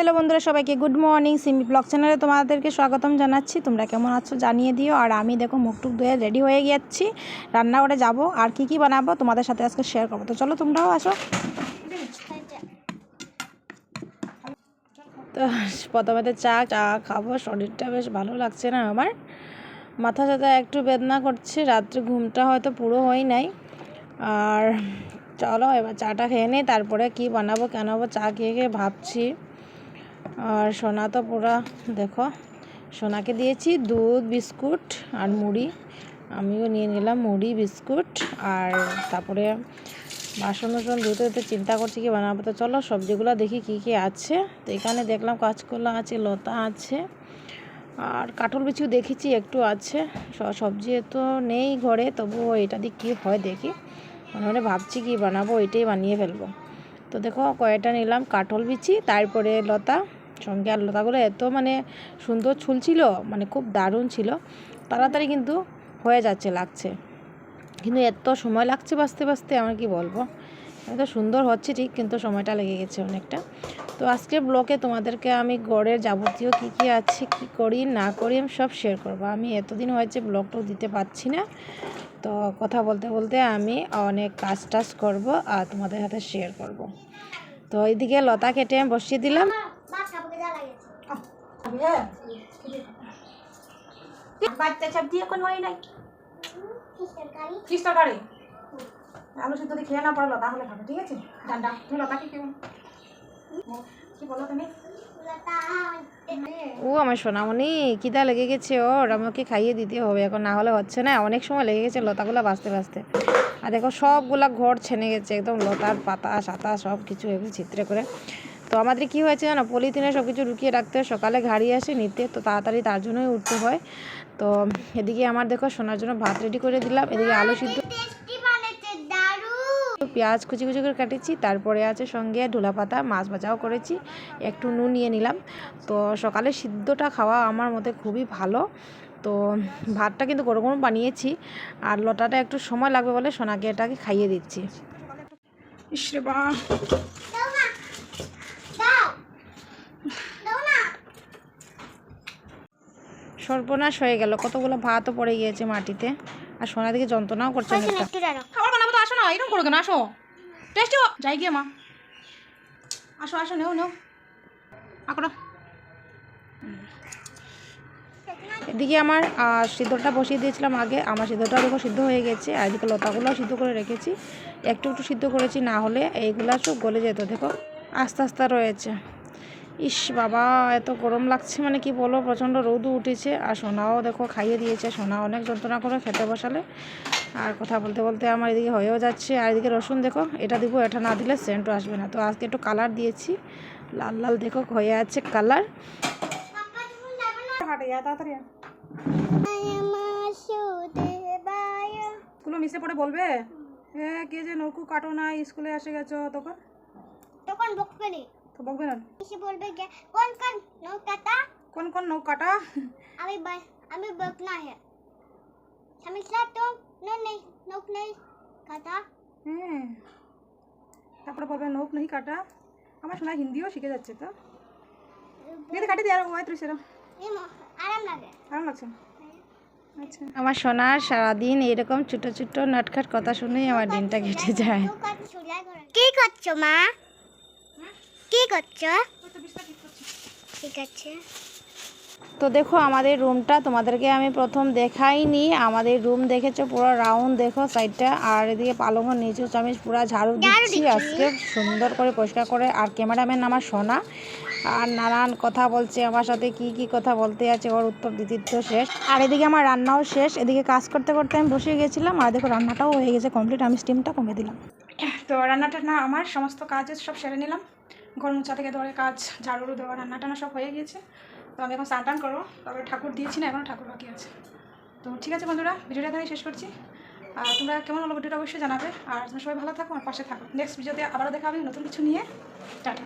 Hello বন্ধুরা, সবাইকে good morning Simi blog চ্যানেলে তোমাদেরকে স্বাগতম জানাচ্ছি। তোমরা কেমন আছো জানিয়ে দিও। আর আমি দেখো মুখটুক ধুয়ে রেডি হয়ে যাচ্ছি রান্নাঘরে যাব। আর কি কি বানাবো তোমাদের সাথে আজকে শেয়ার করব। তো চলো তোমরাও আসো। তো প্রথমে চা চা খাব। শরীরটা বেশ ভালো লাগছে না আমার। মাথা সাথে একটু বেদনা করছে। রাত্রে ঘুমটা হয়তো পুরো হয় নাই। আর চলো এবার চাটা খেয়ে নিই। তারপরে কি বানাবো, কেন চা খেয়ে খেয়ে ভাবছি। আর সোনা তো পুরা, দেখো, সোনাকে দিয়েছি দুধ, বিস্কুট আর মুড়ি। আমিও নিয়ে নিলাম মুড়ি, বিস্কুট আর তারপরে বাসন বাসন ধুতে ধুতে চিন্তা করছি কি বানাবো। তো চলো সবজিগুলো দেখি কি কি আছে। তো এখানে দেখলাম কাঁচকলা আছে, লতা আছে আর কাঠল বিছু দেখেছি, একটু আছে। সবজি তো নেই ঘরে, তবুও এটা দিয়ে কী হয় দেখি। মনে ভাবছি কি বানাবো ওইটাই বানিয়ে ফেলব। তো দেখো কয়েকটা নিলাম, কাঠল বিচি, তারপরে লতা সঙ্গে আর লতাগুলো এত মানে সুন্দর ঝুলছিল মানে খুব দারুণ ছিল, তাড়াতাড়ি কিন্তু হয়ে যাচ্ছে, লাগছে। কিন্তু এত সময় লাগছে বাঁচতে বাঁচতে, আমার কি বলব? এত সুন্দর হচ্ছে ঠিক, কিন্তু সময়টা লেগে গেছে অনেকটা। তো আজকে ব্লগে তোমাদেরকে আমি গড়ের যাবতীয় কী কী আছে, কী করি, না করি, আমি সব শেয়ার করব। আমি এতদিন হয়েছে ব্লগটাও দিতে পারছি না। তো কথা বলতে বলতে আমি অনেক কাজ টাজ করব আর তোমাদের সাথে শেয়ার করব। তো এইদিকে লতা কেটে আমি বসিয়ে দিলাম। বাচ্চা সব দিয়ে হয় নাই। তরকারি আলু সিদ্ধ দিয়ে খেয়ে না খাবে ঠিক আছে? ডান্ডা তুমি লতাকে কি বলো তুমি? ও আমার সোনামণি কিদা লেগে গেছে ওর, আমাকে খাইয়ে দিতে হবে, এখন না হলে হচ্ছে না, অনেক সময় লেগে গেছে লতাগুলো বাঁচতে বাঁচতে আর দেখো সবগুলা ঘর ছেনে গেছে, একদম লতার পাতা, সাতা সব কিছু এগুলো ছিত্রে করে। তো আমাদের কি হয়েছে জানো? পলিথিনে সব কিছু লুকিয়ে রাখতে হয় সকালে গাড়ি আসে নিতে তো তাড়াতাড়ি তার জন্যই উঠতে হয়। তো এদিকে আমার দেখো সোনার জন্য ভাত রেডি করে দিলাম এদিকে আলু সিদ্ধ পেঁয়াজ কুচি কুচি করে কাটেছি তারপরে আছে সঙ্গে ঢোলা পাতা মাছ ভাজাও করেছি একটু নুন নিয়ে নিলাম। তো সকালে সিদ্ধটা খাওয়া আমার মতে খুবই ভালো। তো ভাতটা কিন্তু গরম গরম বানিয়েছি আর লটাটা একটু সময় লাগবে বলে সোনাকে এটাকে খাইয়ে দিচ্ছি। ইসরে বা সর্বনাশ হয়ে গেল। কতগুলো ভাতও পড়ে গিয়েছে মাটিতে। আর সোনা দিকে যন্ত্রণাও করছে খাবার বানাবো তো আসো না এরকম করো কেন? আসো। টেস্টি যাই গিয়ে মা। আসো আসো নেও নেও। আকড়ো। এদিকে আমার সিদ্ধটা বসিয়ে দিয়েছিলাম আগে। আমার সিদ্ধটা দেখো সিদ্ধ হয়ে গেছে। আর এদিকে লতাগুলোও সিদ্ধ করে রেখেছি। একটু একটু সিদ্ধ করেছি না হলে এইগুলো সব গলে যেত দেখো। আস্তে আস্তে রয়েছে। ইস বাবা এত গরম লাগছে মানে কি বলো প্রচণ্ড রোদও উঠেছে। আর সোনাও দেখো খাইয়ে দিয়েছে সোনা অনেক যন্ত্রণা করে খেতে বসালে। আর কথা বলতে বলতে আমার এদিকে হয়েও যাচ্ছে। আর এদিকে রসুন দেখো এটা দিব এটা না দিলে সেন্টও আসবে না। তো আজকে একটু কালার দিয়েছি। লাল লাল দেখো হয়ে আছে কালার। স্কুলে মিশে পড়ে বলবে? হ্যাঁ কে যে নৌকু কাটো না স্কুলে এসে গেছো তখন? তখন বকবে নি। না। বলবে যে কোন কোন নৌকাটা? কোন কোন নৌকাটা? আমি আমি হে। তো নেই নৌক নেই কাটা। হুম। তারপরে বলবে নৌক নেই কাটা। আমার শোনা হিন্দিও শিখে যাচ্ছে তো। দিদি কাটি দিয়ে আর তুই সেরকম আরাম লাগে। আরাম লাগছে? আচ্ছা। আমার সোনার সারাদিন এরকম ছোট ছোট নাটখাট কথা শুনেই আমার দিনটা কেটে যায়। কি করছ মা? কি করছ? ঠিক আছে তো দেখো আমাদের রুমটা তোমাদেরকে আমি প্রথম দেখাইনি। আমাদের রুম দেখেছ পুরো রাউন্ড দেখো সাইডটা আর এদিকে পালঙের নিচু চামিচ পুরো ঝাড়ু দিচ্ছি আজকে। সুন্দর করে পরিষ্কার করে। আর ক্যামেরাম্যান আমার সোনা। আর নানান কথা বলছে আমার সাথে কি কি কথা বলতে আছে ওর উত্তর দিতে তো শেষ। আর এদিকে আমার রান্নাও শেষ। এদিকে কাজ করতে করতে আমি বসে গেছিলাম। আর দেখো রান্নাটাও হয়ে গেছে কমপ্লিট আমি স্টিমটা কমে দিলাম। তো রান্নাটা না আমার সমস্ত কাজ সব সেরে নিলাম। ঘর মোছা থেকে ধরে কাজ, ঝাড়ু দেওয়া রান্না টান্না সব হয়ে গিয়েছে। তো আমি এখন স্নান টান করব। তারপরে ঠাকুর দিয়েছি না এখনও ঠাকুর বাকি আছে। তো ঠিক আছে বন্ধুরা, ভিডিওটা এখানে শেষ করছি। আর তোমরা কেমন হলো ভিডিওটা অবশ্যই জানাবে। আর তোমরা সবাই ভালো থাকো, আমার পাশে থাকো। নেক্সট ভিডিওতে আবারও দেখা হবে নতুন কিছু নিয়ে। টাটা।